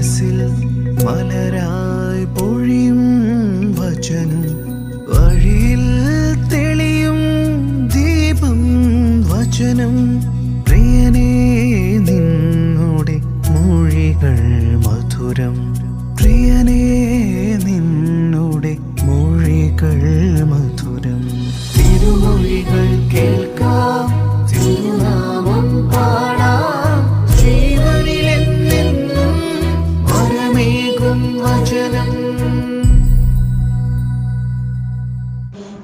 മനസ്സിൽ മലരായി പൊഴിയും വചനം.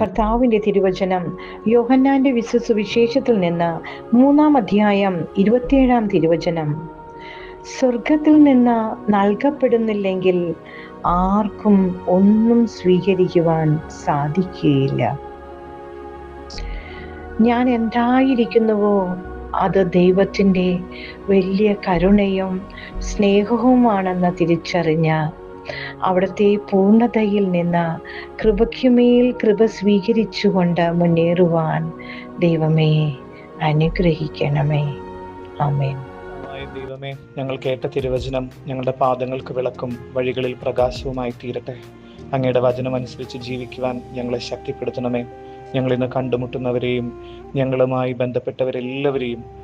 കർത്താവിന്റെ തിരുവചനം യോഹന്നാന്റെ വിശ്വസുവിശേഷത്തിൽ നിന്ന് മൂന്നാം അധ്യായം ഇരുപത്തിയേഴാം തിരുവചനം. സ്വർഗത്തിൽ നിന്ന് നൽകപ്പെടുന്നില്ലെങ്കിൽ ആർക്കും ഒന്നും സ്വീകരിക്കുവാൻ സാധിക്കുകയില്ല. ഞാൻ എന്തായിരിക്കുന്നുവോ? അത് ദൈവത്തിന്റെ വലിയ കരുണയും സ്നേഹവുമാണെന്ന് തിരിച്ചറിഞ്ഞ അവിടുത്തെ പൂർണതയിൽ നിന്ന് കൃപയ്ക്കുമേൽ കൃപ സ്വീകരിച്ചുകൊണ്ട് മുന്നേറുവാൻ ദൈവമേ അനുഗ്രഹിക്കണമേ. ആമേൻ. ദൈവമേ ഞങ്ങൾ കേട്ട തിരുവചനം ഞങ്ങളുടെ പാദങ്ങൾക്ക് വിളക്കും വഴികളിൽ പ്രകാശവുമായി തീരട്ടെ. അങ്ങയുടെ വചനം അനുസരിച്ച് ജീവിക്കുവാൻ ഞങ്ങളെ ശക്തിപ്പെടുത്തണമേ. ഞങ്ങൾ ഇന്ന് കണ്ടുമുട്ടുന്നവരെയും ഞങ്ങളുമായി ബന്ധപ്പെട്ടവരെല്ലാവരെയും